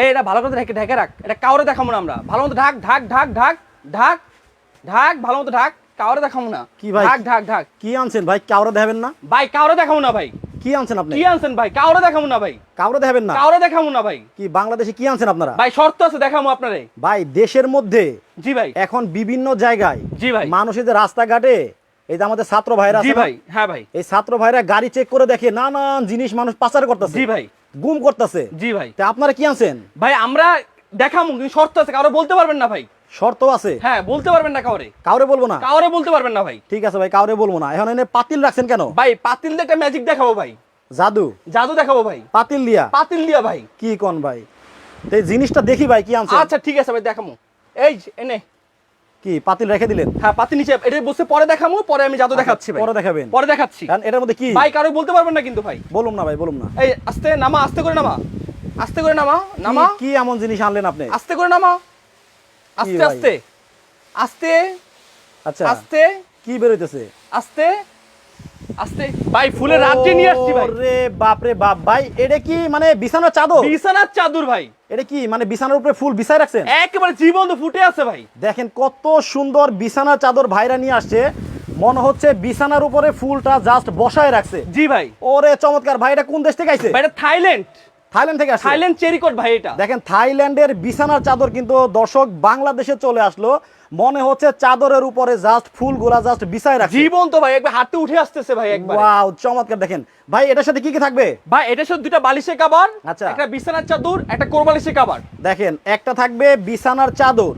এই এটা ভালো করে ঢেকে ঢেকে রাখ। এটা কাউরে দেখাবো না আমরা। ভালো মতো ঢাক ঢাক ঢাক ঢাক ঢাক ঢাক ভালো মতো ঢাক কাউরে দেখাবো না। কি ভাই? ঢাক ঢাক ঢাক। কি আনছেন ভাই? কাউরে দেখাবেন না? ভাই কাউরে দেখাবো না ভাই। কি আনছেন আপনি? কি আনছেন ভাই? কাউরে দেখাবো না ভাই। কাউরে দেখাবেন না? কাউরে দেখাবো না ভাই। কি বাংলাদেশে কি আনছেন আপনারা? ভাই শর্ত আছে দেখাবো আপনারে। ভাই দেশের মধ্যে জি ভাই। এখন বিভিন্ন জায়গায় জি ভাই। মানুষের যে রাস্তাঘাটে এই যে আমাদের ছাত্র ভাইরা জি আছে ভাই হ্যাঁ ভাই। এই ছাত্র ভাইরা গাড়ি চেক করে দেখে নানান জিনিস মানুষ পাচার করতেছে। জি ভাই। গুম করতেছে। জি ভাই। তা আপনারা কি আনছেন? ভাই আমরা দেখাবো কিন্তু শর্ত আছে কাউরে বলতে পারবেন না ভাই। শর্ত আছে? হ্যাঁ বলতে পারবেন না কাউরে। কাউরে বলব না? কাউরে বলতে পারবেন না ভাই। ঠিক আছে ভাই কাউরে বলব না। এখন এনে পাতিল রাখছেন কেন? ভাই পাতিল দিয়ে একটা ম্যাজিক দেখাবো ভাই। জাদু? জাদু দেখাবো ভাই। পাতিল দিয়া? পাতিল দিয়া ভাই। কি কোন ভাই? এই জিনিসটা দেখি ভাই কি আনছেন? আচ্ছা ঠিক আছে ভাই দেখাবো এই এনে। কি পাতিল রেখে দিলেন? হ্যাঁ পাতিল নিচে এটা বসে পরে দেখাবো পরে আমি জাদু দেখাচ্ছি পরে দেখাবেন। পরে দেখাচ্ছি। কারণ এটার মধ্যে কি? ভাই কারও বলতে পারবেন না কিন্তু ভাই। বলুম না ভাই বলুম না। এই আস্তে নামা আস্তে করে নামা। আস্তে করে নামা নামা। কি- এমন জিনিস আনলেন আপনি? আস্তে করে নামা। আস্তে আস্তে। আস্তে। আচ্ছা আস্তে। কি বেরোইতেছে? আস্তে। আস্তে। ভাই ফুলের রাজ্যে নিয়ে আসছি ভাই। রে বাপ রে বাপ। ভাই এটা কি মানে বিছানার চাদর? বিছানার চাদর ভাই। এটা কি মানে বিছানার উপরে ফুল বিছায় রাখছেন? একেবারে জীবন্ত ফুটে আছে ভাই। দেখেন কত সুন্দর বিছানা চাদর ভাইরা নিয়ে আসছে। মনে হচ্ছে বিছানার উপরে ফুলটা জাস্ট বসায় রাখছে। জি ভাই। ওরে চমৎকার ভাই এটা কোন দেশ থেকে আইছে? ভাই এটা থাইল্যান্ড। থাইল্যান্ড থেকে আসছে। থাইল্যান্ড চেরিকট ভাই এটা। দেখেন থাইল্যান্ডের বিছানার চাদর কিন্তু দর্শক বাংলাদেশে চলে আসলো। মনে হচ্ছে চাদরের উপরে জাস্ট ফুলগুলা জাস্ট বিছায় রাখছে। জীবন্ত ভাই একবার হাতে উঠে আসতেছে ভাই একবার। ওয়াও চমৎকার দেখেন। ভাই এটার সাথে কি কি থাকবে? ভাই এটার সাথে দুটো বালিশের কাবার আচ্ছা। একটা বিছানার চাদর একটা কোরবালিশের কাবার দেখেন একটা থাকবে বিছানার চাদর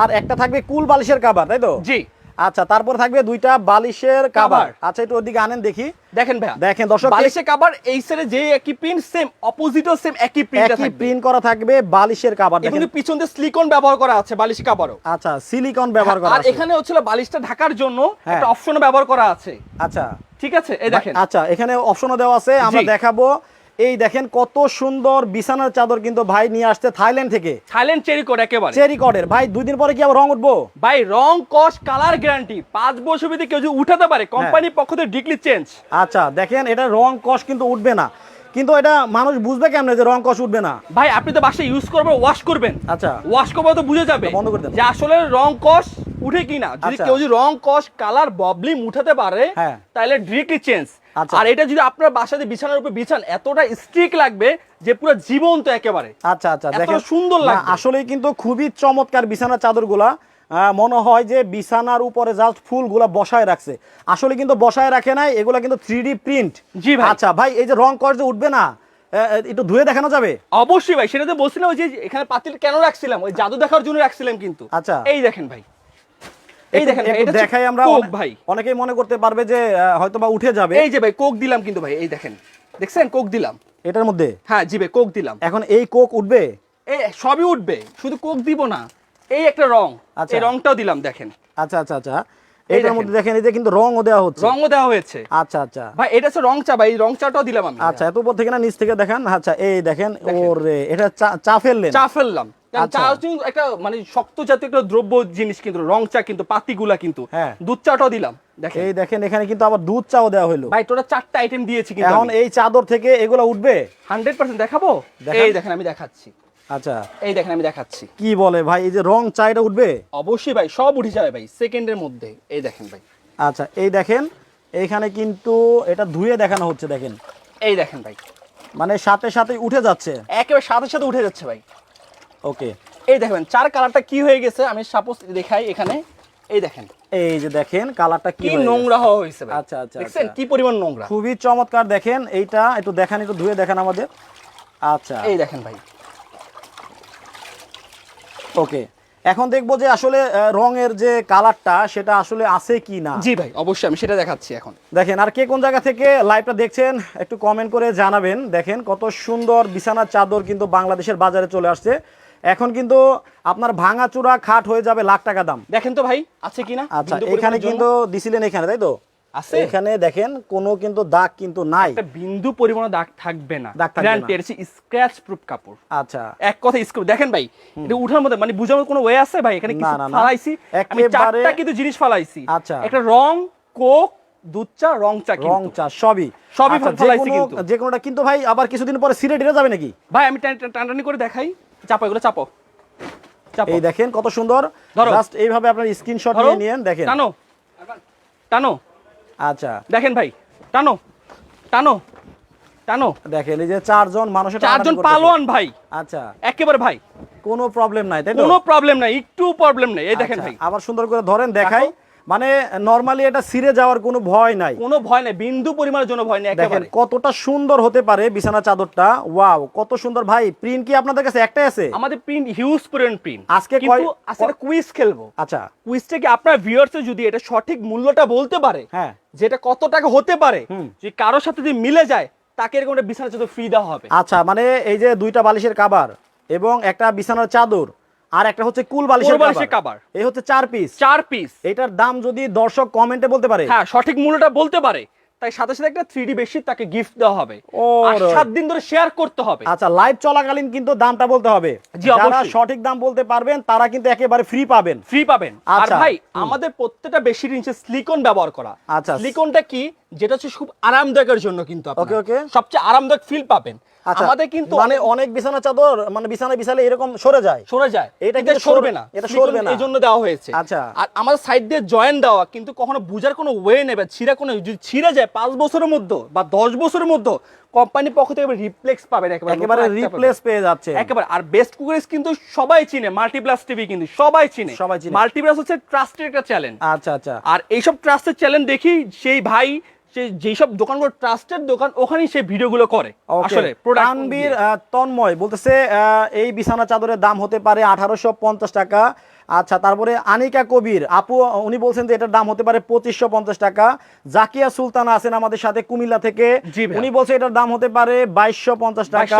আর একটা থাকবে কুল বালিশের কাবার তাই তো? জি। আচ্ছা তারপর থাকবে দুইটা বালিশের কাবার। আচ্ছা একটু ওদিকে আনেন দেখি। দেখেন ভাই দেখেন দর্শক বালিশের কাবার এই সাইডে যে একই প্রিন্ট সেম অপোজিটও সেম একই প্রিন্ট একই প্রিন্ট করা থাকবে বালিশের কাবার দেখেন। কিন্তু পিছন দিয়ে সিলিকন ব্যবহার করা আছে বালিশের কাবারও আচ্ছা সিলিকন ব্যবহার করা আর এখানে হচ্ছিল বালিশটা ঢাকার জন্য হ্যাঁ। একটা অপশনও ব্যবহার করা আছে। আচ্ছা। ঠিক আছে? এই দেখেন। আচ্ছা এখানে অপশনও দেওয়া আছে আমরা দেখাবো। এই দেখেন কত সুন্দর বিছানার চাদর কিন্তু ভাই নিয়ে আসছে থাইল্যান্ড থেকে। থাইল্যান্ড চেরিকট একেবারে। চেরি কডের ভাই দুই দিন পরে কি আবার রং উঠবো? ভাই রং কস কালার গ্যারান্টি পাঁচ বছর ভিতরে কেউ যদি উঠাতে পারে কোম্পানির পক্ষ থেকে ডিগ্রি চেঞ্জ আচ্ছা দেখেন এটা রং কষ কিন্তু উঠবে না। কিন্তু এটা মানুষ বুঝবে কেমনে যে রং কষ উঠবে না? ভাই আপনি তো বাসায় ইউজ করবেন ওয়াশ করবেন। আচ্ছা। ওয়াশ করবে তো বুঝে যাবে বন্ধ করে দেন। যে আসলে রং কস উঠে কিনা। যদি আচ্ছা। কেউ যদি রং কস কালার ববলিম উঠাতে পারে হ্যাঁ। তাহলে ডিরেক্টলি চেঞ্জ। আর এটা যদি আপনার বাসাতে বিছানার উপর বিছান এতটা স্ট্রিক লাগবে যে পুরো জীবন্ত একেবারে। আচ্ছা আচ্ছা দেখেন সুন্দর না, লাগবে। আসলেই কিন্তু খুবই চমৎকার বিছানার চাদরগুলা মনে হয় যে বিছানার উপরে জাস্ট ফুলগুলা বসায় রাখছে। আসলে কিন্তু বসায় রাখে নাই এগুলা কিন্তু থ্রি প্রিন্ট জি ভাই। আচ্ছা ভাই এই যে রং কষ যে উঠবে না একটু ধুয়ে দেখানো যাবে? অবশ্যই ভাই সেটা তো বলছিলাম ওই যে এখানে পাতিল কেন রাখছিলাম? ওই জাদু দেখার জন্য রাখছিলাম কিন্তু। আচ্ছা। এই দেখেন ভাই। এই দেখেন এটা দেখাই আমরা ভাই। অনেকেই মনে করতে পারবে যে হয়তো বা উঠে যাবে। এই যে ভাই কোক দিলাম কিন্তু ভাই এই দেখেন। দেখছেন? কোক দিলাম। এটার মধ্যে? হ্যাঁ জি ভাই কোক দিলাম। এখন এই কোক উঠবে? এই সবই উঠবে। শুধু কোক দিব না এই একটা রং। আচ্ছা। এই রংটাও দিলাম দেখেন। আচ্ছা আচ্ছা আচ্ছা। এটার মধ্যে দেখেন কিন্তু রংও দেওয়া হচ্ছে। রংও দেওয়া হয়েছে। আচ্ছা আচ্ছা। ভাই এটা হচ্ছে রং চা ভাই রং চাটাও দিলাম আমি। আচ্ছা এত উপর থেকে না নিচ থেকে দেখেন। আচ্ছা এই দেখেন। ওরে এটা চা- ফেললেন? চা ফেললাম। আচ্ছা। একটা মানে শক্ত জাতীয় একটা দ্রব্য জিনিস কিন্তু রং চা কিন্তু পাতিগুলা কিন্তু। হ্যাঁ। দুধ চাটাও দিলাম। দেখেন। এই দেখেন এখানে কিন্তু আবার দুধ চাও দেওয়া হলো ভাই টোটাল চারটা আইটেম দিয়েছি কিন্তু এখন এই চাদর থেকে এগুলো উঠবে? হান্ড্রেড পার্সেন্ট দেখাবো? এই দেখেন আমি দেখাচ্ছি। আচ্ছা। এই দেখেন আমি দেখাচ্ছি। কি বলে ভাই? এই যে রং চা এটা উঠবে? অবশ্যই ভাই সব উঠে যাবে ভাই সেকেন্ডের মধ্যে। এই দেখেন ভাই। আচ্ছা এই দেখেন এইখানে কিন্তু এটা ধুয়ে দেখানো হচ্ছে দেখেন। এই দেখেন ভাই। মানে সাথে সাথে উঠে যাচ্ছে। একেবারে সাথে সাথে উঠে যাচ্ছে ভাই। ওকে। এই দেখবেন চার কালারটা কি হয়ে গেছে? আমি সাপোজ দেখাই এখানে। এই দেখেন। এই যে দেখেন কালারটা কি। নোংরা হওয়া হয়েছে আচ্ছা, আচ্ছা, দেখছেন? আচ্ছা। কি পরিমাণ নোংরা। খুবই চমৎকার দেখেন এইটা একটু দেখান একটু ধুয়ে দেখান আমাদের। আচ্ছা। এই দেখেন ভাই। ওকে। এখন দেখব যে আসলে রঙের যে কালারটা সেটা আসলে আছে কি না। জি ভাই অবশ্যই আমি সেটা দেখাচ্ছি এখন। দেখেন আর কে কোন জায়গা থেকে লাইভটা দেখছেন একটু কমেন্ট করে জানাবেন। দেখেন কত সুন্দর বিছানার চাদর কিন্তু বাংলাদেশের বাজারে চলে আসছে। এখন কিন্তু আপনার ভাঙা চূড়া খাট হয়ে যাবে লাখ টাকা দাম। দেখেন তো ভাই আছে কিনা? আচ্ছা এখানে কিন্তু দিছিলেন এখানে তাই তো? আছে? এখানে দেখেন কোনো কিন্তু দাগ কিন্তু নাই। একটা বিন্দু পরিমাণ দাগ থাকবে না। দাগ থাকবে না। এটা স্ক্র্যাচ প্রুফ কাপড়। আচ্ছা। এক কথা স্ক্রু দেখেন ভাই এটা উঠার মধ্যে মানে বুঝানোর কোনো ওয়ে আছে ভাই? এখানে কিছু। ফালাইছি। আমি চারটা কিন্তু জিনিস ফালাইছি। আচ্ছা। একটা রং কোক দুধ চা রং চা রং চা সবই। সবই আচ্ছা, ফলাইছি কিন্তু। যে কোনোটা কিন্তু ভাই আবার কিছুদিন পরে সিরে টিরে যাবে নাকি? ভাই আমি টান- টান- করে দেখাই। চাপো এগুলো চাপো। চাপো। এই দেখেন কত সুন্দর। জাস্ট এইভাবে আপনার স্ক্রিনশট নিয়ে নিয়েন দেখেন। টানো। টানো। আচ্ছা। দেখেন ভাই টানো টানো টানো। দেখেন এই যে চারজন মানুষ চারজন পালোয়ান ভাই। আচ্ছা। একেবারে ভাই। কোনো প্রবলেম নাই তাই কোনো প্রবলেম নাই একটু প্রবলেম নাই। এই দেখেন আচ্ছা, ভাই। আবার সুন্দর করে ধরেন দেখাই। মানে নরমালি এটা সিরে যাওয়ার কোনো ভয় নাই। কোনো ভয় নাই বিন্দু পরিমাণের জন্য ভয় নেই দেখেন কতটা সুন্দর হতে পারে বিছানা চাদরটা। ওয়াও কত সুন্দর। ভাই প্রিন্ট কি আপনাদের কাছে একটাই আছে? আমাদের প্রিন্ট হিউজ পরিমাণ প্রিন্ট আজকে কিন্তু আজকে কুইজ খেলব। আচ্ছা। কুইজটা কি আপনার ভিউয়ার্স যদি এটা সঠিক মূল্যটা বলতে পারে হ্যাঁ। যেটা কত টাকা হতে পারে। যে কারোর সাথে যদি মিলে যায় তাকে এরকম একটা বিছানা চাদর ফ্রি দেওয়া হবে। আচ্ছা মানে এই যে দুইটা বালিশের কাবার এবং একটা বিছানার চাদর আর একটা হচ্ছে কুল বালিশের কাবার। এই হচ্ছে চার পিস চার পিস এটার দাম যদি দর্শক কমেন্টে বলতে পারে। হ্যাঁ সঠিক মূল্যটা বলতে পারে। তাই সাথে সাথে একটা থ্রি বেডশিট তাকে গিফট দেওয়া হবে। ও আর সাত দিন ধরে শেয়ার করতে হবে। আচ্ছা লাইভ চলাকালীন কিন্তু দামটা বলতে হবে। জি, যারা সঠিক দাম বলতে পারবেন তারা কিন্তু একেবারে ফ্রি পাবেন। ফ্রি পাবেন। আর আচ্ছা, ভাই আমাদের প্রত্যেকটা বেশি নিচে সিলিকন ব্যবহার করা। আচ্ছা। সিলিকনটা কি? যেটা হচ্ছে খুব আরামদায়কের জন্য কিন্তু। ওকে, ওকে। সবচেয়ে আরামদায়ক ফিল পাবেন। আমাদের কিন্তু মানে অনেক বিছানা চাদর মানে বিছানা বিছালে এরকম সরে যায়। সরে যায়। এটা কিন্তু সরবে না। এটা সরবে না। এই জন্য দেওয়া হয়েছে। আচ্ছা। আর আমাদের সাইড দিয়ে জয়েন দেওয়া কিন্তু কখনো বুঝার কোনো ওয়ে নেবে ছিঁড়া কোনো যদি ছিঁড়ে যায় পাঁচ বছরের মধ্যে বা দশ বছরের মধ্যে কোম্পানির পক্ষ থেকে রিপ্লেক্স পাবেন একেবারে একেবারে রিপ্লেস পেয়ে যাচ্ছে একেবারে। আর বেস্ট কুকারিজ কিন্তু সবাই চিনে মাল্টিপ্লাস টিভি কিন্তু সবাই চিনে। সবাই চিনে। মাল্টিপ্লাস হচ্ছে ট্রাস্টেড একটা চ্যানেল আচ্ছা আচ্ছা। আর এইসব ট্রাস্টের চ্যানেল দেখি সেই ভাই সেই যেসব দোকানগুলো ট্রাস্টেড দোকান ওখানেই সেই ভিডিওগুলো করে। আসলে তানবীর তন্ময় বলতেছে এই বিছানা চাদরের দাম হতে পারে আঠারোশো পঞ্চাশ টাকা। আচ্ছা তারপরে আনিকা কবির আপু উনি বলছেন যে এটার দাম হতে পারে পঁচিশশো পঞ্চাশ টাকা। জাকিয়া সুলতানা আছেন আমাদের সাথে কুমিল্লা থেকে। উনি বলছে এটার দাম হতে পারে বাইশশো পঞ্চাশ টাকা।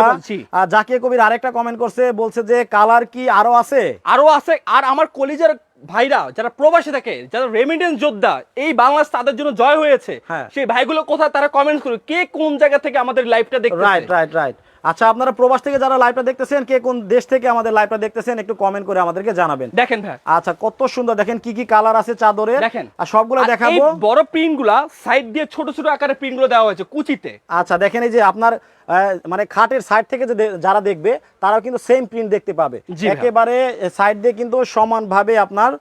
আর জাকিয়া কবির আরেকটা কমেন্ট করছে বলছে যে কালার কি আরও আছে? আরও আছে আর আমার কলিজার ভাইরা যারা প্রবাসী থাকে যারা রেমিডেন্স যোদ্ধা এই বাংলাদেশ তাদের জন্য জয় হয়েছে। হ্যাঁ। সেই ভাইগুলো কোথায় তারা কমেন্ট করবে কে কোন জায়গা থেকে আমাদের লাইভটা রাইট দেখতেছে রাইট রাইট আচ্ছা আপনারা প্রবাস থেকে যারা লাইভটা দেখতেছেন কে কোন দেশ থেকে আমাদের লাইভটা দেখতেছেন একটু কমেন্ট করে আমাদেরকে জানাবেন। দেখেন ভাই। আচ্ছা কত সুন্দর দেখেন কি কি কালার আছে চাদরে। দেখেন। আর সবগুলো দেখাবো। বড় প্রিন্টগুলা সাইড দিয়ে ছোট ছোট আকারের প্রিন্টগুলো দেওয়া হয়েছে কুচিতে। আচ্ছা দেখেন এই যে আপনার আহ, মানে খাটের সাইড থেকে যে যারা দেখবে তারাও কিন্তু সেম প্রিন্ট দেখতে পাবে। একেবারে সাইড দিয়ে কিন্তু সমানভাবে আপনার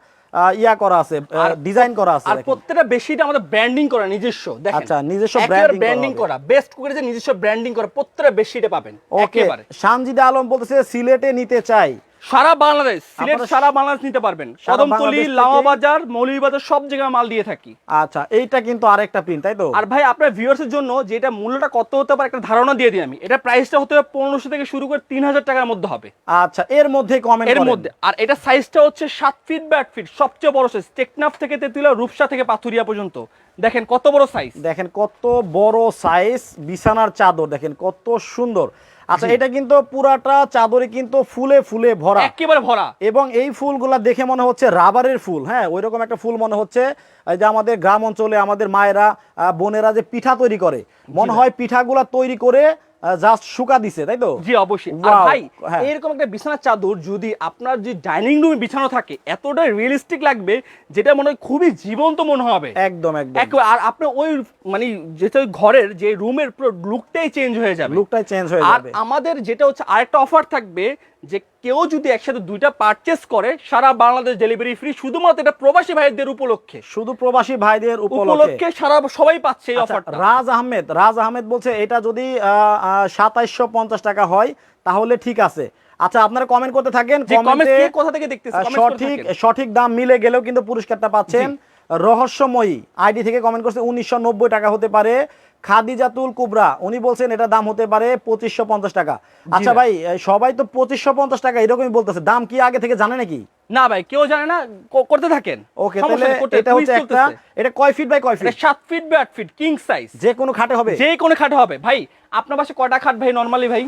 ইয়া করা আছে ডিজাইন করা আছে আর প্রত্যেকটা বেশিটা আমাদের ব্র্যান্ডিং করা নিজস্ব দেখেন। আচ্ছা, নিজস্ব ব্র্যান্ডিং করা বেস্ট করে যে নিজস্ব ব্র্যান্ডিং করা প্রত্যেকটা বেশিটা পাবেন ওকে সানজিদা আলম বলতেছে সিলেটে নিতে চাই। সারা বাংলাদেশ সিলেট সারা বাংলাদেশ নিতে পারবেন। কদমতলি বাংলাদেশ থেকে- লামা বাজার মৌলভীবাজার সব জায়গায় মাল দিয়ে থাকি। আচ্ছা এইটা কিন্তু আরেকটা প্রিন্ট তাই তো? আর ভাই আপনার ভিউয়ার্সের জন্য যে এটা মূল্যটা কত হতে পারে একটা ধারণা দিয়ে দিই আমি। এটা প্রাইসটা হতে হবে পনেরোশো থেকে শুরু করে তিন হাজার টাকার মধ্যে হবে। আচ্ছা এর মধ্যে কমেন্ট এর মধ্যে। আর এটা সাইজটা হচ্ছে সাত ফিট বা আট ফিট সবচেয়ে বড় সাইজ টেকনাফ থেকে তেতুলা রূপসা থেকে পাথুরিয়া পর্যন্ত। দেখেন কত বড় সাইজ দেখেন কত বড় সাইজ বিছানার চাদর দেখেন কত সুন্দর। আচ্ছা এটা কিন্তু পুরাটা চাদরে কিন্তু ফুলে ফুলে ভরা। একেবারে ভরা। এবং এই ফুলগুলা দেখে মনে হচ্ছে রাবারের ফুল হ্যাঁ ওই রকম একটা ফুল মনে হচ্ছে এই যে আমাদের গ্রাম অঞ্চলে আমাদের মায়েরা বোনেরা যে পিঠা তৈরি করে মনে হয় পিঠাগুলা তৈরি করে জাস্ট শুকা দিছে তাই তো? জি অবশ্যই। আর ভাই হ্যাঁ। এরকম একটা বিছানার চাদর যদি আপনার যে ডাইনিং রুমে বিছানো থাকে এতটা রিয়েলিস্টিক লাগবে যেটা মনে হয় খুবই জীবন্ত মনে হবে। একদম একদম। আর আপনি ওই মানে যেটা ঘরের যে রুমের পুরো লুকটাই চেঞ্জ হয়ে যাবে। লুকটাই চেঞ্জ হয়ে আর যাবে। আমাদের যেটা হচ্ছে আরেকটা অফার থাকবে যে কেউ যদি একসাথে দুইটা পারচেস করে সারা বাংলাদেশ ডেলিভারি ফ্রি শুধুমাত্র এটা প্রবাসী ভাইদের উপলক্ষে। শুধু প্রবাসী ভাইদের উপলক্ষে। সারা সবাই পাচ্ছে এই আচ্ছা, অফারটা রাজ আহমেদ রাজ আহমেদ বলছে এটা যদি সাতাইশশো পঞ্চাশ টাকা হয় তাহলে ঠিক আছে। আচ্ছা আপনারা কমেন্ট করতে থাকেন কমেন্টে কে কোথা থেকে দেখতেছে আহ, comment সঠিক সঠিক দাম মিলে গেলেও কিন্তু পুরস্কারটা পাচ্ছেন। রহস্যময়ী আইডি থেকে কমেন্ট করছে উনিশশো নব্বই টাকা হতে পারে। খাদিজাতুল কুবরা উনি বলছেন এটা দাম হতে পারে পঁচিশশো পঞ্চাশ টাকা। আচ্ছা ভাই। সবাই তো পঁচিশশো পঞ্চাশ টাকা এরকমই বলতেছে। দাম কি আগে থেকে জানে নাকি? না ভাই কেউ জানে না করতে থাকেন। ওকে তাহলে এটা হচ্ছে একটা এটা কয় ফিট বাই কয় ফিট সাত ফিট বাই আট ফিট কিং সাইজ যে কোনো খাটে হবে। যে কোনো খাট হবে। ভাই আপনার পাশে কয়টা খাট ভাই নরমালি ভাই?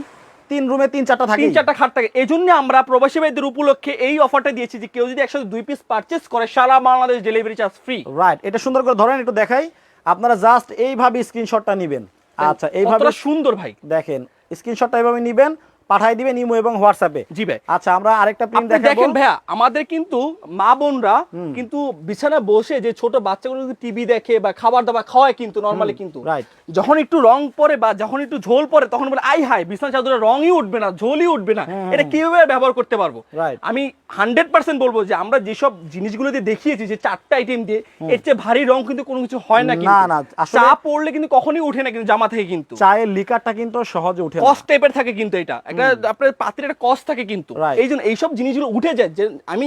তিন রুমে তিন চারটা থাকে। তিন চারটা খাট থাকে। এই জন্য আমরা প্রবাসী ভাইদের উপলক্ষে এই অফারটা দিয়েছি যে কেউ যদি একসাথে দুই পিস পারচেস করে সারা Bangladesh delivery charge free right এটা সুন্দর করে ধরেন একটু দেখাই। আপনারা জাস্ট এইভাবে স্ক্রিনশটটা নিবেন। আচ্ছা এইভাবে সুন্দর ভাই। দেখেন স্ক্রিনশটটা এইভাবে নেবেন পাঠাই দিবেন ইমো এবং হোয়াটসঅ্যাপে। জি ভাই। আচ্ছা আমরা আরেকটা প্রিন্ট দেখাবো। দেখেন ভাইয়া আমাদের কিন্তু মা বোনরা কিন্তু বিছানায় বসে যে ছোট বাচ্চাগুলো যদি টিভি দেখে বা খাবার দাবার খাওয়ায় কিন্তু নর্মালি কিন্তু right. যখন একটু রং পরে বা যখন একটু ঝোল পরে তখন বলে আই হাই বিছানা চাদরে রঙই উঠবে না ঝোলই উঠবে না। এটা কীভাবে ব্যবহার করতে পারব? আমি হান্ড্রেড পার্সেন্ট বলব যে আমরা যেসব জিনিসগুলো দিয়ে দেখিয়েছি যে চারটা আইটেম দিয়ে এর চেয়ে ভারী রং কিন্তু কোনো কিছু হয় না কিন্তু। না, আসলে- চা পড়লে কিন্তু কখনোই উঠে না কিন্তু জামা থেকে কিন্তু। চায়ের লিকারটা কিন্তু সহজে উঠে না। কস্ট টাইপের থাকে কিন্তু এটা। একটা আপনার পাত্রের একটা কস্ট থাকে কিন্তু। এই জন্য এইসব জিনিসগুলো উঠে যায় যে আমি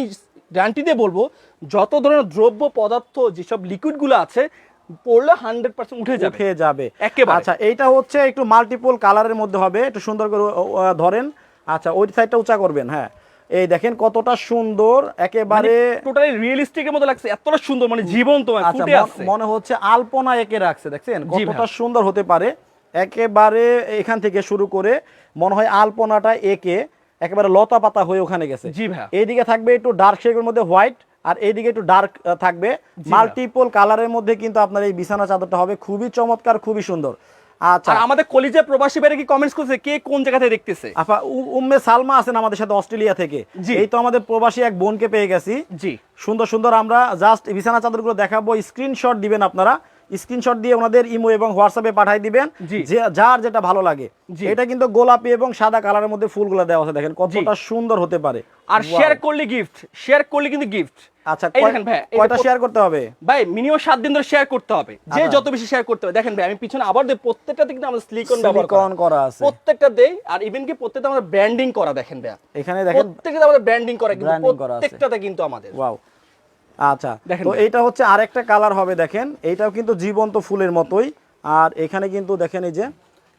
গ্যারান্টি দিয়ে বলব যত ধরনের দ্রব্য পদার্থ যেসব লিকুইডগুলো আছে পড়লে হান্ড্রেড পার্সেন্ট উঠে যাবে। উঠে যাবে। একেবারে। আচ্ছা এইটা হচ্ছে একটু মাল্টিপল কালারের মধ্যে হবে একটু সুন্দর করে ধরেন। আচ্ছা ওই সাইডটা উঁচা করবেন হ্যাঁ। এই দেখেন কতটা সুন্দর একেবারে টোটালি রিয়েলিস্টিকের মতো লাগছে এতটা সুন্দর মানে জীবন্ত মানে আচ্ছা ফুটে আছে। মনে হচ্ছে আলপনা একে রাখছে দেখছেন? কতটা সুন্দর হতে পারে। একেবারে এখান থেকে শুরু করে মনে হয় আলপনাটা একে একেবারে লতা পাতা হয়ে ওখানে গেছে। জি ভাইয়া। এইদিকে থাকবে একটু ডার্ক শেডের মধ্যে হোয়াইট আর এইদিকে একটু ডার্ক থাকবে মাল্টিপল কালারের মধ্যে কিন্তু আপনার এই বিছানা চাদরটা হবে। খুবই চমৎকার খুবই সুন্দর। আচ্ছা। আমাদের কলিজা প্রবাসী বাইরে কি কমেন্টস করছে? কে কোন জায়গা থেকে দেখতেছে? আপা উম্মে সালমা আছেন আমাদের সাথে অস্ট্রেলিয়া থেকে। এই তো আমাদের প্রবাসী এক বোনকে পেয়ে গেছি। জি। সুন্দর সুন্দর আমরা জাস্ট বিছানা চাদরগুলো দেখাবো। স্ক্রিনশট দিবেন আপনারা। স্ক্রিনশট দিয়ে ওনাদের ইমো এবং হোয়াটসঅ্যাপে পাঠিয়ে দিবেন। যে যার যেটা ভালো লাগে। এটা কিন্তু গোলাপি এবং সাদা কালারের মধ্যে ফুলগুলো দেওয়া আছে দেখেন কতটা সুন্দর হতে পারে। আর শেয়ার করলে গিফট শেয়ার করলে কিন্তু গিফট আচ্ছা দেখেন ভাই, কয়টা শেয়ার করতে হবে? ভাই মিনিমাম সাত দিন ধরে শেয়ার করতে হবে। যে আচ্ছা। যত বেশি শেয়ার করতে হবে দেখেন ভাই আমি পিছনে আবার দেই প্রত্যেকটাতে কিন্তু আমাদের সিলিকন ব্যবহার করা। সিলিকন করা আছে। প্রত্যেকটা দেই আর ইভেন কি প্রত্যেকটা আমাদের ব্র্যান্ডিং করা দেখেন ভাই এখানে দেখেন প্রত্যেকটা আমাদের ব্র্যান্ডিং করা কিন্তু। প্রত্যেকটাতে কিন্তু আমাদের। ওয়াও আচ্ছা তো এইটা হচ্ছে আরেকটা কালার হবে দেখেন। এইটাও কিন্তু জীবন্ত ফুলের মতোই। আর এখানে কিন্তু দেখেন এই যে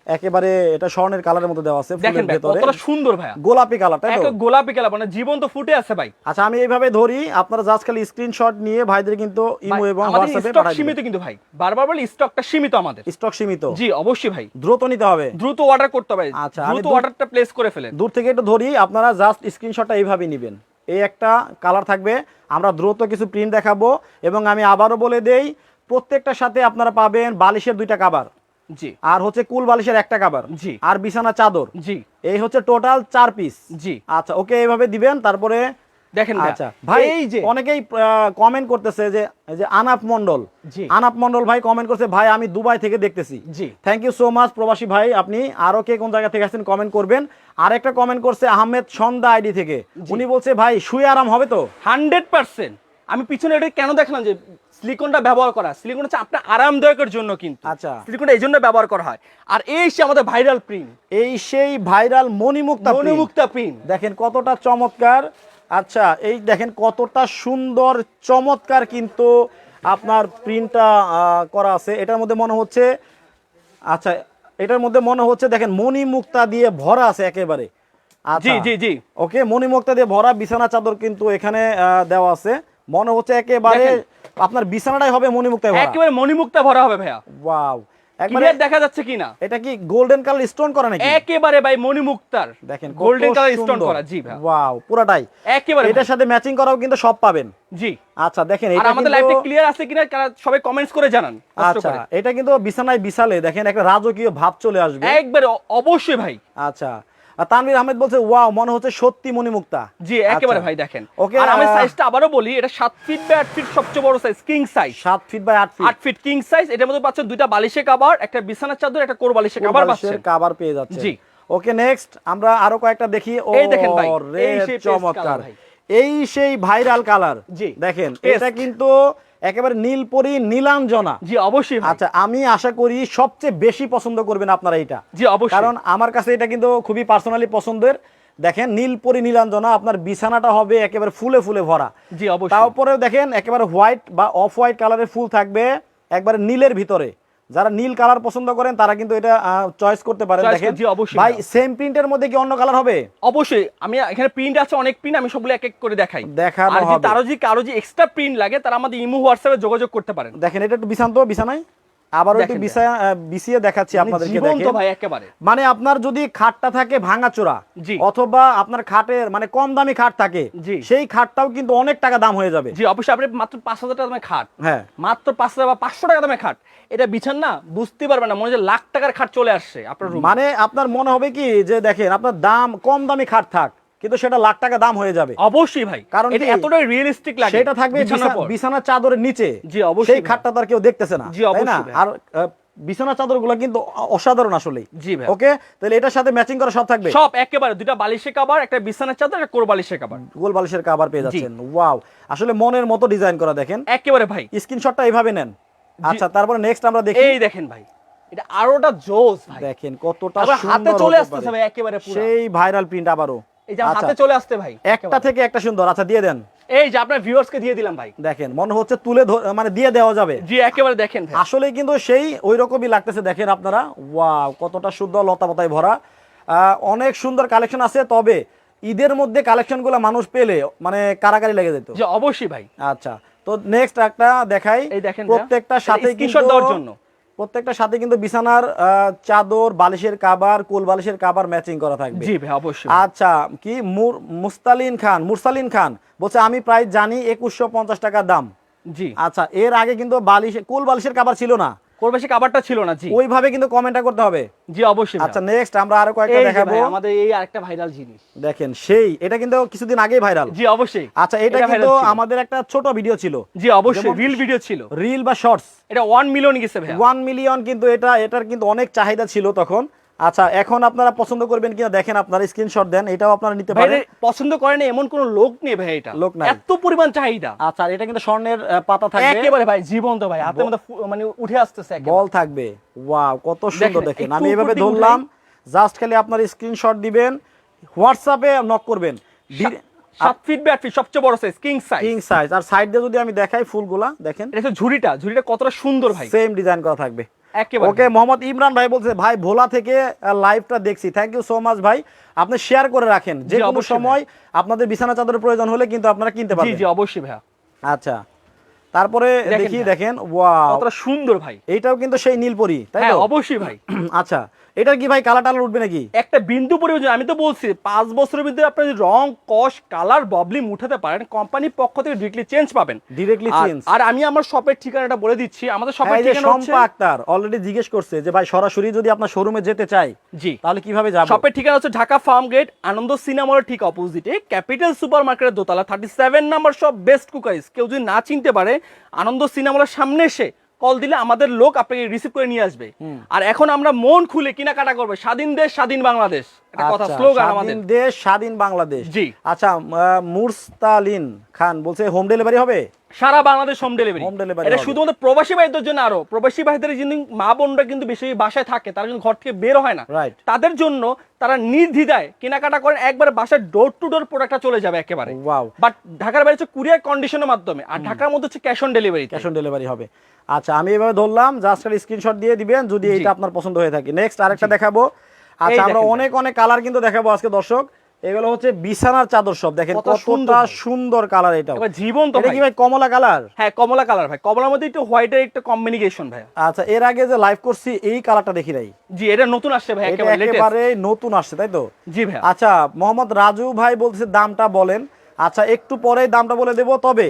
একেবারে এটা স্বর্ণের কালারের মতো দেওয়া আছে ফুলের ভেতরে। কতটা সুন্দর ভাই গোলাপি কালার তাই তো? গোলাপি কালার মানে জীবন্ত ফুটে আছে ভাই। আচ্ছা আমি এইভাবে ধরি আপনারা জাস্ট খালি স্ক্রিনশট নিয়ে ভাইদের কিন্তু ইমো এবং হোয়াটসঅ্যাপে স্টক পাঠিয়ে সীমিত কিন্তু ভাই। বারবার বলি স্টকটা সীমিত আমাদের। স্টক সীমিত। জি অবশ্যই ভাই। দ্রুত নিতে হবে। দ্রুত অর্ডার করতে হবে আচ্ছা, দ্রুত অর্ডারটা প্লেস করে ফেলেন। দূর থেকে একটু ধরি আপনারা জাস্ট স্ক্রিনশটটা এইভাবে নেবেন। এই একটা কালার থাকবে। আমরা দ্রুত কিছু প্রিন্ট দেখাবো এবং আমি আবারও বলে দেই প্রত্যেকটার সাথে আপনারা পাবেন বালিশের দুইটা কাবার জি। আর হচ্ছে কুল বালিশের একটা কাবার জি। আর বিছানা চাদর। জি। এই হচ্ছে টোটাল চার পিস জি। আচ্ছা ওকে এইভাবে দিবেন তারপরে দেখেন ভাই, আচ্ছা ভাই এই যে অনেকেই কমেন্ট করতেছে যে যে আনাপ মন্ডল আনাপ মন্ডল ভাই কমেন্ট করছে ভাই আমি দুবাই থেকে দেখতেছি। জি। থ্যাংক ইউ সো মাচ প্রবাসী ভাই আপনি আরও কে কোন জায়গা থেকে আসছেন কমেন্ট করবেন। আরেকটা কমেন্ট করছে আহমেদ সন্ধ্যা আইডি থেকে। উনি বলছে ভাই শুয়ে আরাম হবে তো? Hundred percent. আমি পিছনে এটা কেন দেখলাম যে সিলিকনটা ব্যবহার করা? সিলিকন হচ্ছে আপনার আরামদায়কের জন্য কিন্তু। আচ্ছা। সিলিকনটা এই জন্য ব্যবহার করা হয়। আর এই সে আমাদের ভাইরাল প্রিন্ট এই সেই ভাইরাল মণিমুক্তা। মনোমুক্তা প্রিন্ট দেখেন কতটা চমৎকার। আচ্ছা এই দেখেন কতটা সুন্দর চমৎকার কিন্তু আপনার প্রিন্টটা করা আছে। এটার মধ্যে মনে হচ্ছে আচ্ছা এটার মধ্যে মনে হচ্ছে দেখেন মণিমুক্তা দিয়ে ভরা আছে একেবারে। আচ্ছা জি জি জি। ওকে মণিমুক্তা দিয়ে ভরা বিছানা চাদর কিন্তু এখানে দেওয়া আছে। মনে হচ্ছে একেবারে আপনার বিছানাটাই হবে মণিমুক্তায় ভরা। একেবারে মণিমুক্তা ভরা হবে ভাইয়া। ওয়াও একবারে ক্লিয়ার দেখা যাচ্ছে কিনা? এটা কি গোল্ডেন কালার স্টোন করা নাকি? একেবারে ভাই মণিমুক্তার দেখেন গোল্ডেন কালার স্টোন করা জি ভাই। ওয়াও পুরাটাই। একেবারে এটার সাথে ম্যাচিং করাও কিন্তু সব পাবেন। জি। আচ্ছা দেখেন এটা আমাদের লাইভটা ক্লিয়ার আছে কিনা সবাই কমেন্টস করে জানান। আচ্ছা এটা কিন্তু বিছানায় বিছালে দেখেন একটা রাজকীয় ভাব চলে আসবে। একবারে অবশ্যই ভাই। আচ্ছা তানভীর আহমেদ বলছে ওয়াও মনে হচ্ছে সত্যি মণিমুক্তা। জি একেবারে আচ্ছা। ভাই দেখেন। ওকে, আর আমি সাইজটা আবারও বলি এটা সাত ফিট বাই আট ফিট সবচেয়ে বড় সাইজ কিং সাইজ সাত ফিট বাই আট ফিট আট ফিট কিং সাইজ এটার মধ্যে পাচ্ছেন দুইটা বালিশে কাবার একটা বিছানার চাদর একটা কোর বালিশে কাবার পাচ্ছেন। কাবার পেয়ে যাচ্ছে জি। ওকে নেক্সট আমরা আরও কয়েকটা দেখি। ও এই দেখেন ভাই, এই চমৎকার। এই সেই ভাইরাল কালার জি, দেখেন এটা কিন্তু একেবারে নীলপরি নীলাঞ্জনা। জি অবশ্যই আচ্ছা আমি আশা করি সবচেয়ে বেশি পছন্দ করবেন আপনারা এটা জি অবশ্যই। কারণ আমার কাছে এটা কিন্তু খুবই পার্সোনালি পছন্দের। দেখেন নীলপরি নীলাঞ্জনা আপনার বিছানাটা হবে একেবারে ফুলে ফুলে ভরা। জি অবশ্যই। তারপরেও দেখেন একেবারে হোয়াইট বা অফ হোয়াইট কালারের ফুল থাকবে একবারে নীলের ভিতরে। যারা নীল কালার পছন্দ করেন তারা কিন্তু এটা চয়েস করতে পারেন। দেখেন জি, অবশ্যই ভাই। সেম প্রিন্টের মধ্যে কি অন্য কালার হবে? অবশ্যই আমি এখানে প্রিন্ট আছে অনেক প্রিন্ট আমি সবগুলো এক এক করে দেখাই। দেখানো আর যদি হবে। তারও যদি কারও যে এক্সট্রা প্রিন্ট লাগে তারা আমাদের ইমো হোয়াটসঅ্যাপে যোগাযোগ করতে পারেন। দেখেন এটা একটু বিছান তো বিছানায় আবার একটু বিছায়া দেখাচ্ছি মানে আপনাদেরকে দেখেন। ভাই একেবারে। মানে আপনার যদি খাটটা থাকে ভাঙাচোরা জি। অথবা আপনার খাটের মানে কম দামি খাট থাকে। সেই খাটটাও কিন্তু অনেক টাকা দাম হয়ে যাবে। জি অবশ্যই আপনি মাত্র পাঁচ হাজার টাকা দামে খাট। হ্যাঁ। মাত্র পাঁচ হাজার বা পাঁচশো টাকা দামে খাট। এটা বিছান না বুঝতে পারবেন না মনে হচ্ছে লাখ টাকার খাট চলে আসছে আপনার মানে আপনার মনে হবে কি যে দেখেন আপনার দাম কম দামি খাট থাক কিন্তু সেটা লাখ টাকা দাম হয়ে যাবে। অবশ্যই ভাই। কারণ এটা এতটাই রিয়েলিস্টিক লাগে। সেটা থাকবে বিছানার চাদরের নিচে। জি, অবশ্যই সেই খাটটা তো আর কেউ দেখতেছে না। জি, অবশ্যই আর আহ, বিছানার চাদরগুলো কিন্তু অসাধারণ আসলে জি ভাই। ওকে? তাহলে এটার সাথে ম্যাচিং করা সব থাকবে? সব একেবারে দুইটা বালিশের কাবার একটা বিছানার চাদর একটা কোর বালিশের কাবার গোল বালিশের কাবার পেয়ে যাচ্ছেন। ওয়াও আসলে মনের মতো ডিজাইন করা দেখেন। একেবারে ভাই। স্ক্রিনশটটা এইভাবে নেন। আচ্ছা তারপরে নেক্সট আমরা দেখি। এই দেখেন ভাই। এটা আরোটা জোস ভাই। দেখেন কতটা আবার হাতে চলে হতে আসতেছে ভাই একেবারে পুরো। সেই ভাইরাল প্রিন্ট আবারও। এই যে আচ্ছা, হাতে চলে আসতে ভাই একটা থেকে একটা সুন্দর। আচ্ছা দিয়ে দেন। এই যে আপনার ভিউয়ার্স দিয়ে দিলাম ভাই। দেখেন মনে হচ্ছে তুলে মানে দিয়ে দেওয়া যাবে। জি একেবারে দেখেন আসলে কিন্তু সেই ওই রকমই লাগতেছে দেখেন আপনারা। ওয়াও কতটা সুন্দর লতা পাতায় ভরা অনেক সুন্দর কালেকশন আছে তবে ঈদের মধ্যে কালেকশনগুলো মানুষ পেলে মানে কারাকারি লেগে যেত। অবশ্যই ভাই। আচ্ছা তো নেক্সট একটা দেখাই। এই দেখেন এটা সাথে কিন্তু দেওয়ার জন্য। প্রত্যেকটার সাথে কিন্তু বিছানার আহ, চাদর বালিশের কাবার কোল বালিশের কাবার ম্যাচিং করা থাকবে। জি ভাই অবশ্যই। আচ্ছা কি মুর- মুস্তালিন খান মুরসালিন খান বলছে আমি প্রায় জানি একুশশো পঞ্চাশ টাকা দাম। জি। আচ্ছা এর আগে কিন্তু বালিশ কোল বালিশের কাবার ছিল না। ছিল না জি। ওইভাবে কিন্তু কমেন্টটা করতে হবে। জি অবশ্যই আচ্ছা নেক্সট আমরা আরও কয়েকটা দেখাবো। আমাদের এই আরেকটা ভাইরাল জিনিস। দেখেন সেই এটা কিন্তু কিছুদিন আগেই ভাইরাল জি অবশ্যই। আচ্ছা এটা কিন্তু আমাদের একটা ছোট ভিডিও ছিল। জি অবশ্যই রিল ভিডিও ছিল। রিল বা শর্টস এটা ওয়ান মিলিয়ন গেছে ভাই ওয়ান মিলিয়ন কিন্তু এটা এটার কিন্তু অনেক চাহিদা ছিল তখন। আচ্ছা এখন আপনারা পছন্দ করবেন কিনা দেখেন আপনারা স্ক্রিনশট দেন এটাও আপনারা নিতে পারেন। পছন্দ করে না এমন কোন লোক নেই ভাই এটা। লোক নাই। এত পরিমাণ চাহিদা। আচ্ছা এটা কিন্তু স্বর্ণের পাতা থাকবে। একেবারে ভাই জীবন্ত ভাই হাতের মধ্যে মানে উঠে আসতেছে। বল থাকবে। ওয়াও কত সুন্দর দেখেন, আমি এভাবে ধরলাম জাস্ট খালি আপনার স্ক্রিনশট দিবেন হোয়াটসঅ্যাপে নক করবেন। সাত ফিট বাই ফিট সবচেয়ে বড় size king size king size আর সাইড দিয়ে যদি আমি দেখাই ফুলগুলা দেখেন। এটা ঝুড়িটা ঝুড়িটা কতটা সুন্দর ভাই। সেম ডিজাইন করা থাকবে। ওকে মোহাম্মদ ইমরান ভাই বলছে ভাই ভোলা থেকে লাইভটা দেখছি। থ্যাংক ইউ সো মাচ ভাই। আপনি শেয়ার করে রাখেন। যে কোনো সময় আপনাদের বিছানা চাদরের প্রয়োজন হলে কিন্তু আপনারা কিনতে পারবেন। জি অবশ্যই ভাই আচ্ছা। তারপরে দেখি দেখেন ওয়া কতটা সুন্দর ভাই। এটাও কিন্তু সেই নীলপরি তাই হ্যাঁ অবশ্যই ভাই। আচ্ছা। এটার কি ভাই কালার টালার উঠবে নাকি? একটা বিন্দু পরিবর্তন আমি তো বলছি পাঁচ বছরের ভিতরে আপনি রং কস কালার ববলিম উঠাতে পারেন কোম্পানির পক্ষ থেকে ডিরেক্টলি চেঞ্জ পাবেন। ডিরেক্টলি চেঞ্জ আর আমি আমার শপের ঠিকানাটা বলে দিচ্ছি আমাদের শপের ঠিকানা হচ্ছে শম্পা আক্তার অলরেডি জিজ্ঞেস করছে যে ভাই সরাসরি যদি আপনার শোরুমে যেতে চাই জি। তাহলে কীভাবে যাব? শপের ঠিকানা হচ্ছে ঢাকা ফার্ম গেট আনন্দ সিনেমার ঠিক অপোজিটে ক্যাপিটাল সুপার মার্কেটের দোতলা থার্টি সেভেন নাম্বার সব বেস্ট কুকারিজ কেউ যদি না চিনতে পারে আনন্দ সিনেমার সামনে এসে কল দিলে আমাদের লোক আপনাকে রিসিভ করে নিয়ে আসবে। আর এখন আমরা মন খুলে কেনাকাটা করবে। স্বাধীন দেশ স্বাধীন বাংলাদেশ। একটা কথা আচ্ছা, স্লোগান আমাদের। স্বাধীন দেশ স্বাধীন বাংলাদেশ। জি। আচ্ছা মুরস্তালিন খান বলছে হোম ডেলিভারি হবে? সারা বাংলাদেশ হোম ডেলিভারি এটা শুধুমাত্র প্রবাসী ভাইদের জন্য আরও। প্রবাসী ভাইদের যিনি মা বোনরা কিন্তু বেশি বাসায় থাকে তারা কিন্তু ঘর থেকে বের হয় না। তাদের জন্য তারা নির্দ্বিধায় কেনাকাটা করেন একবারে বাসায় ডোর টু ডোর প্রোডাক্টটা চলে যাবে একেবারে। Wow. বাট ঢাকার বাইরে হচ্ছে কুরিয়ার কন্ডিশনের মাধ্যমে। আর ঢাকার মধ্যে হচ্ছে cash on delivery cash on delivery হবে। আচ্ছা আমি এভাবে ধরলাম জাস্ট স্ক্রিনশট দিয়ে দিবেন যদি এটা আপনার পছন্দ হয়ে থাকে। নেক্সট আরেকটা দেখাবো। আচ্ছা আমরা অনেক অনেক কালার কিন্তু দেখাবো আজকে দর্শক। এগুলো হচ্ছে বিছানার চাদর সব দেখেন কতটা সুন্দর কালার এটা জীবন্ত এটা ভাই। কি ভাই। কমলা কালার হ্যাঁ কমলা কালার ভাই। কমলার মধ্যে একটু হোয়াইটের একটা কম্বিনেশন ভাই। আচ্ছা এর আগে যে লাইভ করছি এই কালারটা দেখি নাই। জি এটা নতুন আসছে ভাই একেবারে লেটেস্ট একেবারে নতুন আসছে তাই তো? জি ভাই। আচ্ছা মোহাম্মদ রাজু ভাই বলছে দামটা বলেন। আচ্ছা একটু পরে দামটা বলে দেব তবে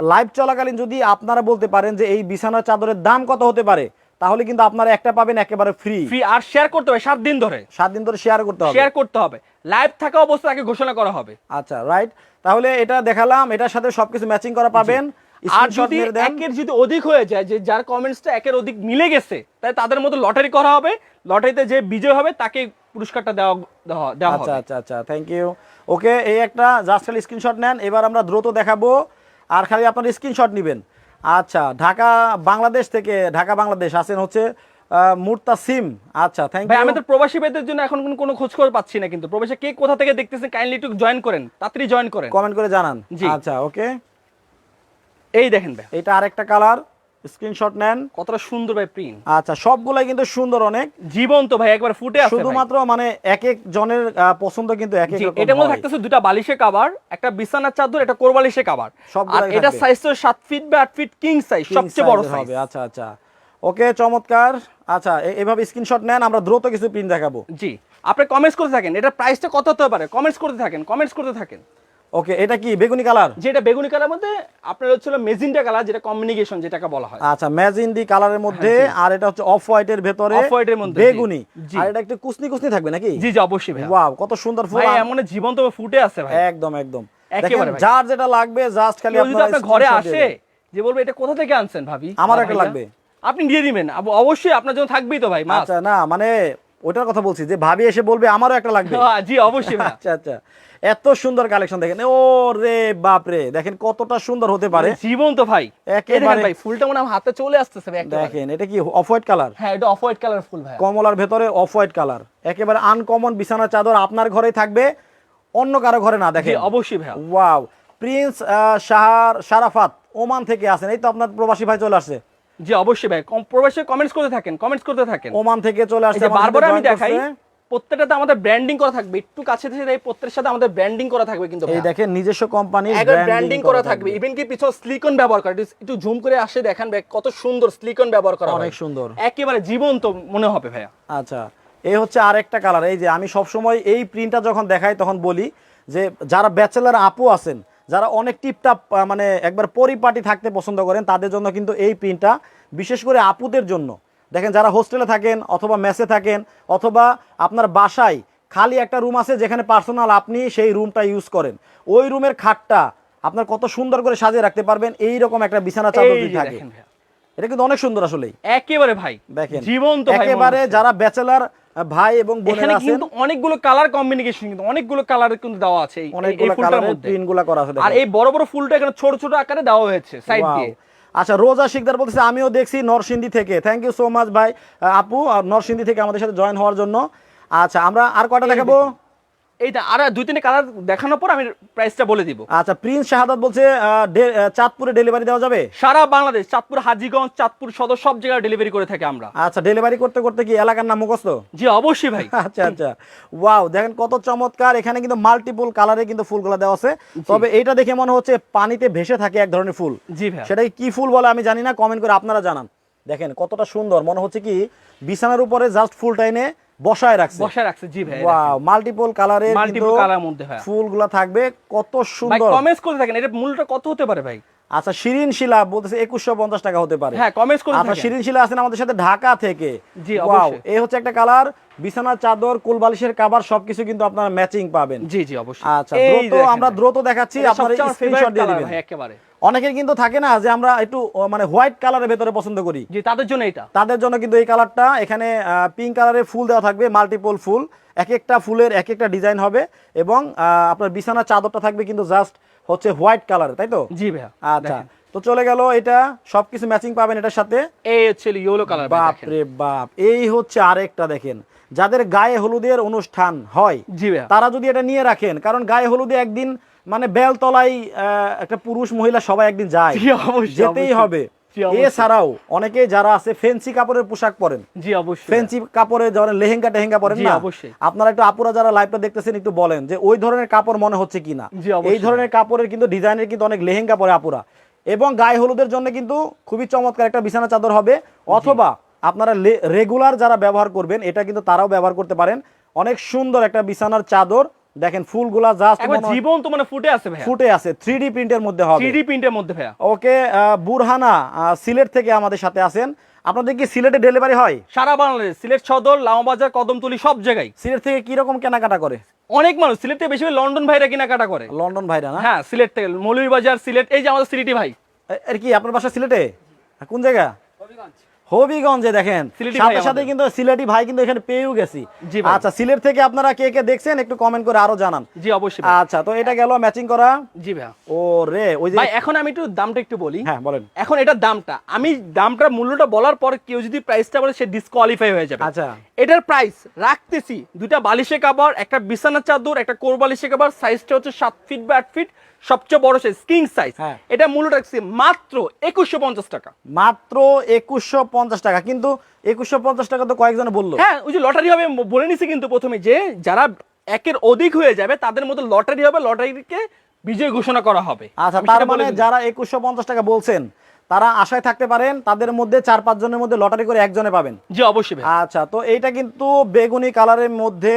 লাইভ চলাকালীন যদি আপনারা বলতে পারেন যে এই বিছানার চাদরের দাম কত হতে পারে তাহলে কিন্তু আপনারা একটা পাবেন একেবারে ফ্রি ফ্রি আর শেয়ার করতে হবে সাত দিন ধরে। সাত দিন ধরে শেয়ার করতে হবে। শেয়ার করতে হবে। লাইভ থাকা অবস্থায় আগে ঘোষণা করা হবে। আচ্ছা রাইট তাহলে এটা দেখালাম এটার সাথে সবকিছু ম্যাচিং করা পাবেন। আর যদি একের যদি অধিক হয়ে যায় যে যার কমেন্টসটা একের অধিক মিলে গেছে তাই তাদের মধ্যে লটারি করা হবে। লটারিতে যে বিজয় হবে তাকে পুরস্কারটা দেওয়া দেওয়া- দেওয়া আচ্ছা আচ্ছা আচ্ছা থ্যাংক ইউ ওকে এই একটা জাস্ট স্ক্রিনশট নেন। এবার আমরা দ্রুত দেখাবো। আর খালি আপনার স্ক্রিনশট নেবেন। আচ্ছা ঢাকা বাংলাদেশ থেকে ঢাকা বাংলাদেশ আছেন হচ্ছে মুরতাসিম। আচ্ছা থ্যাংক ভাই ইউ আমাদের প্রবাসী ভাইদের জন্য এখন কোনো- খোঁজ খবর পাচ্ছি না কিন্তু। প্রবাসী কে কোথা থেকে দেখতেছেন? কাইন্ডলি একটু জয়েন করেন। তাড়াতাড়ি জয়েন করেন। কমেন্ট করে জানান। জি। আচ্ছা ওকে এই দেখেন ভাই। এটা আরেকটা কালার স্ক্রিনশট নেন। কতটা সুন্দর ভাই প্রিন্ট আচ্ছা সবগুলাই কিন্তু সুন্দর অনেক। জীবন্ত ভাই একবার ফুটে আছে শুধুমাত্র মানে এক এক জনের পছন্দ কিন্তু এক এক রকম এটার মধ্যে থাকতেছে দুটা বালিশে কাবার একটা বিছানার চাদর একটা কোরবালিশে কাবার আর এটা সাইজ তো সাত ফিট বা আট ফিট কিং সাইজ সবচেয়ে বড় সাইজ হবে আচ্ছা আচ্ছা। ওকে চমৎকার। আচ্ছা এভাবে স্ক্রিনশট নেন আমরা দ্রুত কিছু প্রিন্ট দেখাবো। জি আপনি কমেন্টস করতে থাকেন এটা প্রাইসটা কত হতে পারে? কমেন্টস করতে থাকেন কমেন্টস করতে থাকেন। ওকে এটা কি বেগুনি কালার? যেটা বেগুনি কালার মধ্যে আপনার হচ্ছিল মেজিনটা কালার যেটা কমিউনিকেশন যেটাকে বলা হয়। আচ্ছা ম্যাজিন্ডি কালারের মধ্যে আর এটা হচ্ছে অফ হোয়াইটের ভেতরে এর মধ্যে, বেগুনি। আর এটা একটু কুসনি কুসনি থাকবে নাকি? জি জি অবশ্যই ভাই ওয়াও কত সুন্দর ফুল। ভাই এমন জীবন্ত ফুটে আছে ভাই। একদম একদম। একেবারে যার যেটা লাগবে জাস্ট খালি আপনার ঘরে আসে যে বলবে এটা কোথা থেকে আনছেন ভাবি? আমার একটা লাগবে। আপনি দিয়ে দিবেন। অবশ্যই আপনার জন্য থাকবেই তো ভাই আচ্ছা না মানে ওটার কথা বলছি যে ভাবি এসে বলবে আমারও একটা লাগবে। জি অবশ্যই আচ্ছা আচ্ছা। এত সুন্দর কালেকশন দেখেন। ও রে বাপ রে দেখেন কতটা সুন্দর হতে পারে। জীবন্ত ভাই। একেবারে- ভাই ফুলটা মনে আমার হাতে চলে আসতেছে। দেখেন এটা কি অফ হোয়াইট কালার হ্যাঁ এটা অফ হোয়াইট কালার ফুল ভাই। কমলার ভেতরে অফ হোয়াইট কালার একেবারে আনকমন বিছানা চাদর আপনার ঘরেই থাকবে অন্য কারও ঘরে না দেখেন। অবশ্যই ভাই wow prince Shahar Sharafat Oman থেকে আসেন এই তো আপনার প্রবাসী ভাই চলে আসছে। জি অবশ্যই ভাই। কম প্রবেশে কমেন্টস করতে থাকেন কমেন্টস করতে থাকেন। ওমান থেকে চলে আসছে বারবার আমি দেখাই। প্রত্যেকটাতে আমাদের ব্র্যান্ডিং করা থাকবে একটু কাছে থেকে এই প্রত্যেকটার সাথে আমাদের ব্র্যান্ডিং করা থাকবে কিন্তু এই দেখেন নিজস্ব একবার ব্র্যান্ডিং করা থাকবে। ইভেন কি পিছনে স্লিকন ব্যবহার করা একটু- একটু জুম করে আসে দেখেন ভাই কত সুন্দর স্লিকন ব্যবহার করা অনেক সুন্দর। একেবারে জীবন্ত মনে হবে ভাইয়া। আচ্ছা এই হচ্ছে আরেকটা কালার এই যে আমি সব সময় এই প্রিন্টটা যখন দেখাই তখন বলি যে যারা ব্যাচেলার আপু আছেন যারা অনেক টিপটাপ মানে একবার পরিপাটি থাকতে পছন্দ করেন তাদের জন্য কিন্তু এই প্রিন্টটা বিশেষ করে আপুদের জন্য দেখেন যারা হোস্টেলে থাকেন অথবা মেসে থাকেন অথবা আপনার বাসায় খালি একটা রুম আছে যেখানে পার্সোনাল আপনি সেই রুমটা ইউজ করেন ওই রুমের খাটটা আপনার কত সুন্দর করে সাজিয়ে রাখতে পারবেন এই রকম একটা বিছানা চাদর যদি থাকে। এটা কিন্তু অনেক সুন্দর আসলে একেবারে ভাই দেখেন জীবন্ত একেবারে যারা ব্যাচেলার ভাই এবং বোনেরা আছেন কিন্তু অনেকগুলো কালার কম্বিনেশন কিন্তু অনেকগুলো কালার কিন্তু দেওয়া আছে এই- ফুলটার মধ্যে। প্রিন্টগুলো করা আছে আর এই বড় বড় ফুলটা এখানে ছোট ছোট আকারে দেওয়া হয়েছে সাইড দিয়ে। আচ্ছা রোজা শিকদার বলতেছে আমিও দেখছি নরসিংদী থেকে। থ্যাংক ইউ সো মাচ ভাই আপু আর নরসিংদী থেকে আমাদের সাথে জয়েন হওয়ার জন্য। আচ্ছা আমরা আর কটা দেখাবো? এইটা আর দুই তিনটে কালার দেখানোর পর আমি প্রাইসটা বলে দিব। আচ্ছা প্রিন্স শাহাদাত বলছে চাঁদপুরে ডেলিভারি দেওয়া যাবে? সারা বাংলাদেশ চাঁদপুর হাজিগঞ্জ চাঁদপুর সদর সব জায়গায় ডেলিভারি করে থাকি আমরা। আচ্ছা ডেলিভারি করতে করতে কি এলাকার নাম মুখস্থ? জি অবশ্যই ভাই। আচ্ছা আচ্ছা। ওয়াও দেখেন কত চমৎকার। এখানে কিন্তু মাল্টিপল কালারে কিন্তু ফুলগুলো দেওয়া আছে। তবে এইটা দেখে মনে হচ্ছে পানিতে ভেসে থাকে এক ধরনের ফুল। জি ভাই। সেটাই কি ফুল বলে আমি জানি না কমেন্ট করে আপনারা জানান। দেখেন কতটা সুন্দর। মনে হচ্ছে কি বিছানার উপরে জাস্ট ফুলটা এনে বসায় রাখছে। বসায় রাখছে জি ভাই ওয়াও মাল্টিপল কালারের মাল্টিপল কালার মধ্যে ভাই। ফুলগুলা থাকবে কত ভাই সুন্দর। কমেন্টস করতে থাকেন এটা মূল্যটা কত হতে পারে ভাই? আচ্ছা শিরিন শিলা বলতেছে একুশশো পঞ্চাশ টাকা হতে পারে। হ্যাঁ কমেন্টস করতে আচ্ছা শিরিন শিলা আছেন আমাদের সাথে ঢাকা থেকে। জি, ওয়াও এই হচ্ছে একটা কালার বিছানার চাদর কুলবালিশের কাভার সবকিছু কিন্তু আপনারা ম্যাচিং পাবেন। জি জি অবশ্যই। আচ্ছা দ্রুত আমরা দ্রুত দেখাচ্ছি আপনারা স্ক্রিনশট দিয়ে দিবেন। ভাই একেবারে। অনেকের কিন্তু থাকে না যে আমরা একটু মানে হোয়াইট কালারের ভেতরে পছন্দ করি। জি তাদের জন্য এটা। তাদের জন্য কিন্তু এই কালারটা এখানে পিঙ্ক কালারের ফুল দেওয়া থাকবে মাল্টিপল ফুল। এক একটা ফুলের এক একটা ডিজাইন হবে এবং আপনার বিছানার চাদরটা থাকবে কিন্তু জাস্ট হচ্ছে হোয়াইট কালার তাই তো? জি ভাইয়া আচ্ছা তো চলে গেল এটা সবকিছু ম্যাচিং পাবেন এটার সাথে। এই হচ্ছে ইয়েলো কালার বাপ রে বাপ এই হচ্ছে আরেকটা দেখেন। যাদের গায়ে হলুদের অনুষ্ঠান হয় জি তারা যদি এটা নিয়ে রাখেন কারণ গায়ে হলুদে একদিন মানে বেলতলায় একটা পুরুষ মহিলা সবাই একদিন যায়। যেতেই হবে। এছাড়াও অনেকে যারা আছে ফেন্সি কাপড়ের পোশাক পরেন। জি অবশ্যই। ফেন্সি কাপড়ে যারা লেহেঙ্গা টেহেঙ্গা পরেন না? অবশ্যই। আপনারা একটু আপুরা যারা লাইভটা দেখতেছেন একটু বলেন যে ওই ধরনের কাপড় মনে হচ্ছে কিনা? এই ধরনের কাপড়ের কিন্তু ডিজাইনের কিন্তু অনেক লেহেঙ্গা পরে আপুরা। এবং গায়ে হলুদের জন্য কিন্তু খুবই চমৎকার একটা বিছানা চাদর হবে। অথবা আপনারা রেগুলার যারা ব্যবহার করবেন এটা কিন্তু তারাও ব্যবহার করতে পারেন। অনেক সুন্দর একটা বিছানার চাদর। দেখেন ফুলগুলা জাস্ট একবার জীবন্ত মানে ফুটে আছে ভাইয়া। ফুটে আছে থ্রি ডি প্রিন্টের মধ্যে হবে। 3D প্রিন্টের মধ্যে ভাইয়া। ওকে বুরহানা সিলেট থেকে আমাদের সাথে আছেন। আপনাদের কি সিলেটে ডেলিভারি হয়? সারা বাংলাদেশ সিলেট সদর লামাবাজার কদমতলি সব জায়গায়। সিলেট থেকে কি রকম কেনাকাটা করে? অনেক মানুষ সিলেট থেকে বেশি বেশি লন্ডন ভাইরা কেনাকাটা করে। লন্ডন ভাইরা না? হ্যাঁ সিলেট থেকে মৌলভীবাজার সিলেট এই যে আমাদের সিলেটি ভাই। এর কি আপনার বাসা সিলেটে? কোন জায়গা? হবিগঞ্জে দেখেন। সাথে সাথে কিন্তু সিলেটি ভাই কিন্তু এখানে পেয়েও গেছি। আচ্ছা সিলেট থেকে আপনারা কে কে দেখছেন একটু কমেন্ট করে আরও জানান। জি অবশ্যই আচ্ছা তো এটা গেল ম্যাচিং করা। জি ভাইয়া ও রে ওই যে ভাই এখন আমি একটু দামটা একটু বলি। হ্যাঁ বলেন। এখন এটার দামটা। আমি দামটা মূল্যটা বলার পর কেউ যদি প্রাইসটা বলে সে ডিসকোয়ালিফাই হয়ে যাবে। আচ্ছা। এটার প্রাইস রাখতেছি দুইটা বালিশে কাবার একটা বিছানা চাদর একটা কোর বালিশে কাবার সাইজটা হচ্ছে সাত ফিট বা আট ফিট সবচেয়ে বড় সাইজ কিং সাইজ। হ্যাঁ। এটা মূল্য রাখছি মাত্র একুশশো পঞ্চাশ টাকা। মাত্র একুশশো পঞ্চাশ টাকা। কিন্তু একুশশো পঞ্চাশ টাকা তো কয়েকজনে বলল। হ্যাঁ ওই যে লটারি হবে বলে নিছি কিন্তু প্রথমে যে যারা একের অধিক হয়ে যাবে তাদের মধ্যে লটারি হবে লটারিকে বিজয় ঘোষণা করা হবে। আচ্ছা তার মানে যারা একুশশো পঞ্চাশ টাকা বলছেন তারা আশায় থাকতে পারেন তাদের মধ্যে চার পাঁচ জনের মধ্যে লটারি করে একজনে পাবেন। জি অবশ্যই আচ্ছা তো এইটা কিন্তু বেগুনি কালারের মধ্যে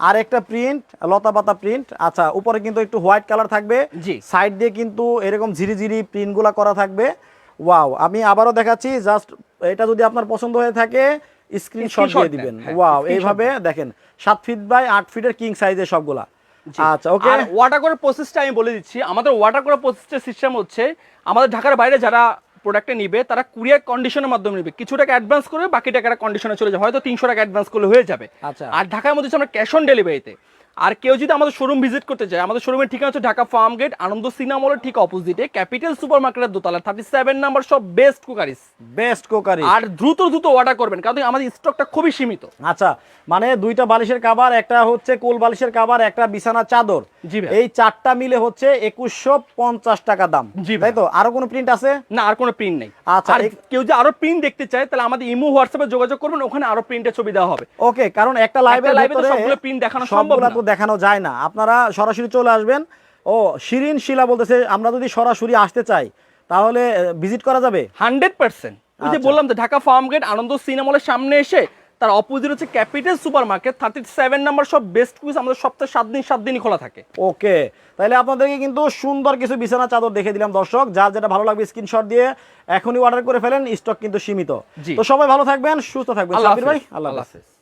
আর একটা প্রিন্ট লতা পাতা প্রিন্ট আচ্ছা উপরে কিন্তু একটু হোয়াইট কালার থাকবে। সাইড দিয়ে কিন্তু এরকম ঝিরি ঝিরি প্রিন্টগুলো করা থাকবে। ওয়াও আমি আবারও দেখাচ্ছি জাস্ট এটা যদি আপনার পছন্দ হয়ে থাকে স্ক্রিনশট দিয়ে দিবেন। হ্যাঁ, ওয়াও এইভাবে দেখেন সাত ফিট বাই আট ফিটের কিং সাইজের সবগুলা। আচ্ছা ওকে ওয়াটার করার প্রসেসটা আমি বলে দিচ্ছি আমাদের ওয়াটার করার প্রসেসটা সিস্টেম হচ্ছে আমাদের ঢাকার বাইরে যারা প্রোডাক্টটা নিবে তারা কুরিয়ার কন্ডিশনের মাধ্যমে নিবে। কিছু টাকা অ্যাডভান্স করবে বাকি টাকাটা কন্ডিশনে চলে যাবে। হয়তো তিনশো টাকা অ্যাডভান্স করলে হয়ে যাবে। আচ্ছা। আর ঢাকার মধ্যে আমরা ক্যাশ অন ডেলিভারিতে আর কেউ যদি আমাদের শোরুম ভিজিট করতে চায় আমাদের শোরুমের ঠিকানা হচ্ছে ঢাকা ফার্ম গেট আনন্দ সিনেমা সিনেমলের ঠিক অপোজিটে ক্যাপিটাল সুপার মার্কেটের দোতলা থার্টি সেভেন নাম্বার সব বেস্ট কুকারিস বেস্ট কোকারি আর দ্রুত দ্রুত অর্ডার করবেন কারণ আমাদের স্টকটা খুবই সীমিত। আচ্ছা মানে দুইটা বালিশের কাবার একটা হচ্ছে কোল বালিশের কাবার একটা বিছানা চাদর। এই চারটা মিলে হচ্ছে একুশশো পঞ্চাশ টাকা দাম। তাই তো? আরও কোনো প্রিন্ট আছে? না আর কোনো প্রিন্ট নেই। আচ্ছা, কেউ যদি আরও প্রিন্ট দেখতে চায় তাহলে আমাদের ইমো হোয়াটসঅ্যাপে যোগাযোগ করবেন ওখানে আরও প্রিন্টের ছবি দেওয়া হবে। ওকে কারণ একটা তো ভিতরে সবগুলো print দেখানো সম্ভব না। তো দেখানো যায় না। আপনারা সরাসরি চলে আসবেন। ও শিরিন শিলা বলতেছে আমরা যদি সরাসরি আসতে চাই তাহলে ভিজিট করা যাবে? Hundred percent. ওই যে আচ্ছা। বললাম যে ঢাকা ফার্ম গেট আনন্দ সিনেমা সিনেমলের সামনে এসে তার অপোজিট হচ্ছে capital super market thirty seven number সব বেস্ট কুইজ আমাদের সপ্তাহে সাত দিন সাত দিনই খোলা থাকে। ওকে তাহলে আপনাদেরকে কিন্তু সুন্দর কিছু বিছানা চাদর দেখে দিলাম দর্শক যার যেটা ভালো লাগবে স্ক্রিনশট দিয়ে এখনই অর্ডার করে ফেলেন স্টক কিন্তু সীমিত। তো সবাই ভালো থাকবেন সুস্থ থাকবেন। আল্লাহ ভাই আল্লাহ। হাফেজ।